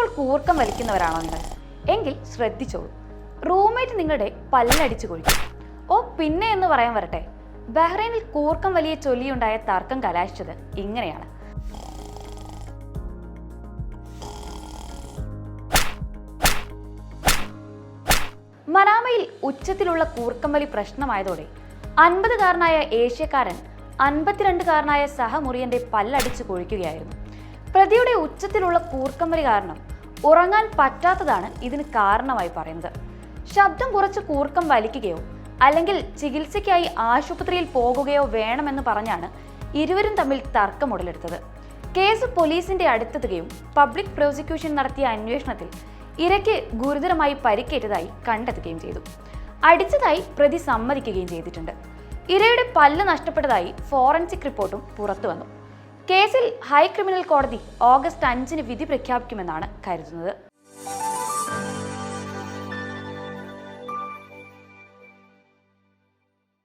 ഇപ്പോൾ കൂർക്കം വലിക്കുന്നവരാണോ നിങ്ങൾ എങ്കിൽ ശ്രദ്ധിച്ചോളൂ. റൂംമേറ്റ് നിങ്ങളുടെ പല്ലടിച്ചു കൊഴിക്കും. ഓ പിന്നെ എന്ന് പറയാൻ വരട്ടെ. ബഹ്റൈനിൽ കൂർക്കം വലിയ ചൊല്ലിയുണ്ടായ തർക്കം കലാശിച്ചത് ഇങ്ങനെയാണ്. മനാമയിൽ ഉച്ചത്തിലുള്ള കൂർക്കം വലി പ്രശ്നമായതോടെ അൻപതുകാരനായ ഏഷ്യക്കാരൻ അൻപത്തിരണ്ടുകാരനായ സഹമുറിയന്റെ പല്ലടിച്ചു കൊഴിക്കുകയായിരുന്നു. പ്രതിയുടെ ഉച്ചത്തിലുള്ള കൂർക്കമ്പലി കാരണം ഉറങ്ങാൻ പറ്റാത്തതാണ് ഇതിന് കാരണമായി പറയുന്നത്. ശബ്ദം കുറച്ച് കൂർക്കം വലിക്കുകയോ അല്ലെങ്കിൽ ചികിത്സയ്ക്കായി ആശുപത്രിയിൽ പോകുകയോ വേണമെന്ന് പറഞ്ഞാണ് ഇരുവരും തമ്മിൽ തർക്കം ഉടലെടുത്തത് കേസ് പോലീസിന്റെ അടുത്തെത്തുകയും പബ്ലിക് പ്രോസിക്യൂഷൻ നടത്തിയ അന്വേഷണത്തിൽ ഇരയ്ക്ക് ഗുരുതരമായി പരിക്കേറ്റതായി കണ്ടെത്തുകയും ചെയ്തു. അടിച്ചതായി പ്രതി സമ്മതിക്കുകയും ചെയ്തിട്ടുണ്ട്. ഇരയുടെ പല്ല് നഷ്ടപ്പെട്ടതായി ഫോറൻസിക് റിപ്പോർട്ടും പുറത്തു വന്നു കേസിൽ ഹൈ ക്രിമിനൽ കോടതി ഓഗസ്റ്റ് അഞ്ചിന് വിധി പ്രഖ്യാപിക്കുമെന്നാണ് കരുതുന്നത്.